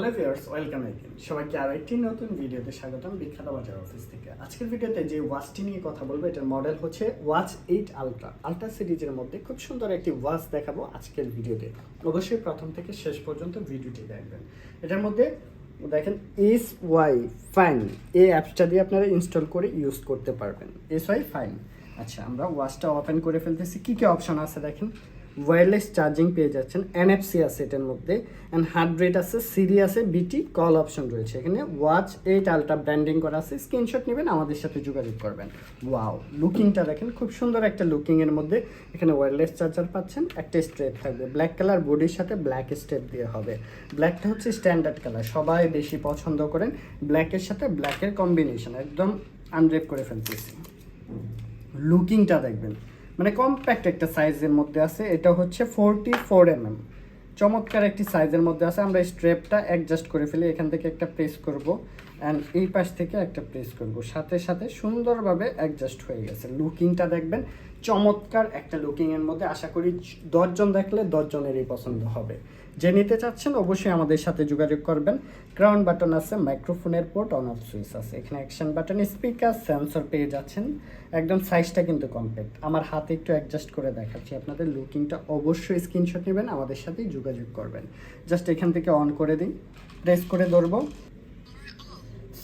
Hello viewers welcome again সবাইকে আরও একটি নতুন ভিডিওতে স্বাগতম বিখ্যাত বাজার অফিস থেকে। আজকের ভিডিওতে যে ওয়াচটি নিয়ে কথা বলব, এটার মডেল হচ্ছে ওয়াচ এইট আলট্রা আলট্রা সিরিজের মধ্যে খুব সুন্দর একটি ওয়াচ দেখাবো আজকের ভিডিওতে। অবশ্যই প্রথম থেকে শেষ পর্যন্ত ভিডিওটি দেখবেন। এটার মধ্যে দেখেন এস ওয়াই ফাইন এই অ্যাপসটা দিয়ে আপনারা ইনস্টল করে ইউজ করতে পারবেন। এস ওয়াই ফাইন আচ্ছা আমরা ওয়াচটা ওপেন করে ফেলতেছি। কী কী অপশন আছে দেখেন? ওয়্যারলেস চার্জিং পেয়ে যাচ্ছেন এনএফসি আছে এটার মধ্যে অ্যান্ড হার্ট রেট আছে সিডি আছে বিটি কল অপশন রয়েছে এখানে ওয়াচ এইট আলট্রা ব্র্যান্ডিং করা আছে স্ক্রিনশট নেবেন, আমাদের সাথে যোগাযোগ করবেন। ওয়াও লুকিংটা দেখেন, খুব সুন্দর একটা লুকিংয়ের মধ্যে এখানে ওয়্যারলেস চার্জার পাচ্ছেন, একটা স্ট্রেপ থাকবে ব্ল্যাক কালার বডির সাথে ব্ল্যাক স্ট্রেপ দিয়ে হবে। ব্ল্যাকটা হচ্ছে স্ট্যান্ডার্ড কালার সবাই বেশি পছন্দ করেন ব্ল্যাকের সাথে ব্ল্যাকের কম্বিনেশন একদম আনড্রেপ করে ফেলতেছি। লুকিংটা দেখবেন। মানে কম্প্যাক্ট একটা সাইজের মধ্যে আছে, এটা হচ্ছে ফোরটি ফোর এমএম চমৎকার একটি সাইজের মধ্যে আছে, আমরা স্ট্রেপটা অ্যাডজাস্ট করে ফেলি, এখান থেকে একটা প্রেস করব অ্যান্ড এই পাশ থেকে একটা প্রেস করব। সাথে সাথে সুন্দরভাবে অ্যাডজাস্ট হয়ে গেছে। লুকিংটা দেখবেন চমৎকার একটা লুকিংয়ের মধ্যে আশা করি দশজন দেখলে দশজনেরই পছন্দ হবে। যে নিতে চাচ্ছেন অবশ্যই আমাদের সাথে যোগাযোগ করবেন। ক্রাউন বাটন আছে মাইক্রোফোনের পোর্ট অন অফ সুইচ আছে। এখানে অ্যাকশন বাটন স্পিকার সেন্সর পেয়ে যাচ্ছেন। একদম সাইজটা কিন্তু কম্প্যাক্ট আমার হাতে একটু অ্যাডজাস্ট করে দেখাচ্ছি। আপনাদের লুকিংটা অবশ্যই স্ক্রিনশট নেবেন, আমাদের সাথেই যোগাযোগ করবেন। জাস্ট এখান থেকে অন করে দিই। প্রেস করে ধরবো।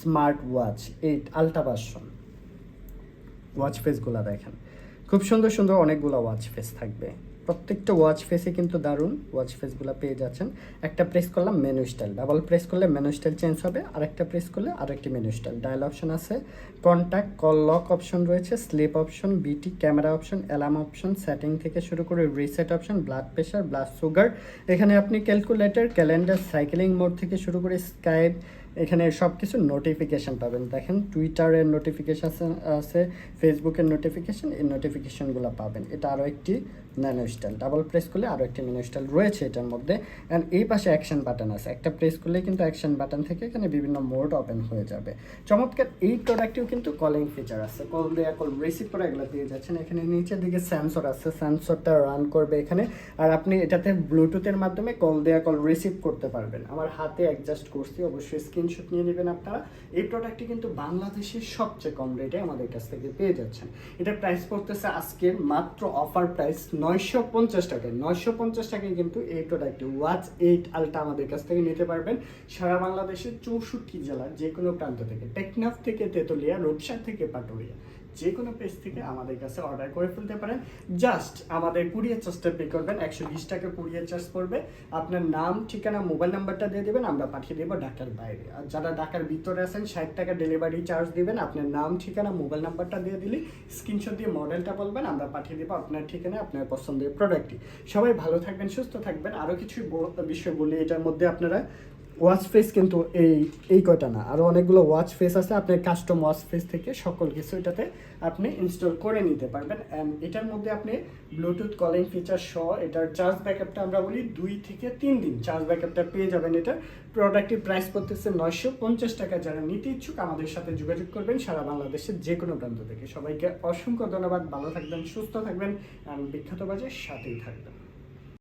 Smart watch eight ultra version watch ফেসগুলো দেখেন। খুব সুন্দর সুন্দর অনেকগুলো ওয়াচ ফেস থাকবে। প্রত্যেকটা ওয়াচ ফেসে কিন্তু দারুণ ওয়াচ ফেসগুলো পেয়ে যাচ্ছেন। একটা প্রেস করলাম মেনু স্টাইল ডাবল প্রেস করলে মেনু স্টাইল চেঞ্জ হবে আর একটা প্রেস করলে আর একটি মেনু স্টাইল ডায়াল অপশন আছে কন্ট্যাক্ট কল লক অপশন রয়েছে sleep option BT camera option alarm option setting থেকে শুরু করে reset option blood pressure blood sugar এখানে আপনি ক্যালকুলেটর ক্যালেন্ডার সাইকেলিং মোড থেকে শুরু করে স্কাইপ এখানে সব কিছু নোটিফিকেশান পাবেন। দেখেন টুইটারের নোটিফিকেশান আছে ফেসবুকের নোটিফিকেশান এই নোটিফিকেশানগুলো পাবেন। এটা আরও একটি ন্যানো স্টাইল ডাবল প্রেস করলে আরও একটি ন্যানো স্টাইল রয়েছে এটার মধ্যে। অ্যান্ড এই পাশে অ্যাকশন বাটন আছে। একটা প্রেস করলে কিন্তু অ্যাকশন বাটন থেকে এখানে বিভিন্ন মোড ওপেন হয়ে যাবে। চমৎকার, এই প্রোডাক্টেও কিন্তু কলিং ফিচার আছে। কল দেওয়া কল রিসিভ করে, এগুলো দিয়ে যাচ্ছেন। এখানে নিচের দিকে সেন্সর আছে। সেন্সরটা রান করবে এখানে। আর আপনি এটাতে ব্লুটুথের মাধ্যমে কল দেওয়া কল রিসিভ করতে পারবেন। আমার হাতে অ্যাডজাস্ট করছি, অবশ্যই স্ক্রিনশট নিয়ে নেবেন আপনারা। এই প্রোডাক্টটি কিন্তু বাংলাদেশের সবচেয়ে কম রেটে আমাদের কাছ থেকে পেয়ে যাচ্ছেন। এটা প্রাইস পড়তেছে আজকের মাত্র অফার প্রাইস নয়শো পঞ্চাশ টাকায়। নয়শো পঞ্চাশ টাকায় কিন্তু এই প্রোডাক্টটি ওয়াচ এইট আলটা আমাদের কাছ থেকে নিতে পারবেন। সারা বাংলাদেশের চৌষট্টি জেলার যে কোনো প্রান্ত থেকে, টেকনাফ থেকে তেতুলিয়া, রূপসা থেকে পাটুরিয়া। যে কোনো পেজ থেকে আমাদের কাছে অর্ডার করে ফেলতে পারেন। জাস্ট আমাদের কুরিয়ার চার্জটা পে করবেন, একশো বিশ টাকা কুরিয়ার চার্জ পড়বে। আপনার নাম, ঠিকানা মোবাইল নাম্বারটা দিয়ে দেবেন, আমরা পাঠিয়ে দেবো ঢাকার বাইরে। আর যারা ঢাকার ভিতরে আছেন, ষাট টাকা ডেলিভারি চার্জ দিবেন, আপনার নাম, ঠিকানা মোবাইল নাম্বারটা দিয়ে দিলে স্ক্রিনশট দিয়ে মডেলটা বলবেন, আমরা পাঠিয়ে দেবো আপনার ঠিকানা আপনার পছন্দের প্রোডাক্টটি সবাই ভালো থাকবেন, সুস্থ থাকবেন। আরও কিছু বিষয় বলি, এটার মধ্যে আপনারা ওয়াচ ফেস কিন্তু এই এই কয়টা না। আরও অনেকগুলো ওয়াচ ফেস আছে আপনার কাস্টম ওয়াচ ফেস থেকে সকল কিছু এটাতে আপনি ইনস্টল করে নিতে পারবেন। অ্যান্ড এটার মধ্যে আপনি ব্লুটুথ কলিং ফিচার সহ এটার চার্জ ব্যাকআপটা আমরা বলি দুই থেকে তিন দিন। চার্জ ব্যাকআপটা পেয়ে যাবেন এটা। প্রোডাক্টের প্রাইস পড়তেছে নয়শো পঞ্চাশ টাকা। যারা নিতে ইচ্ছুক আমাদের সাথে যোগাযোগ করবেন সারা বাংলাদেশের যে কোনো প্রান্ত থেকে। সবাইকে অসংখ্য ধন্যবাদ। ভালো থাকবেন, সুস্থ থাকবেন। অ্যান্ড বিখ্যাত বাজে সাথেই থাকবেন।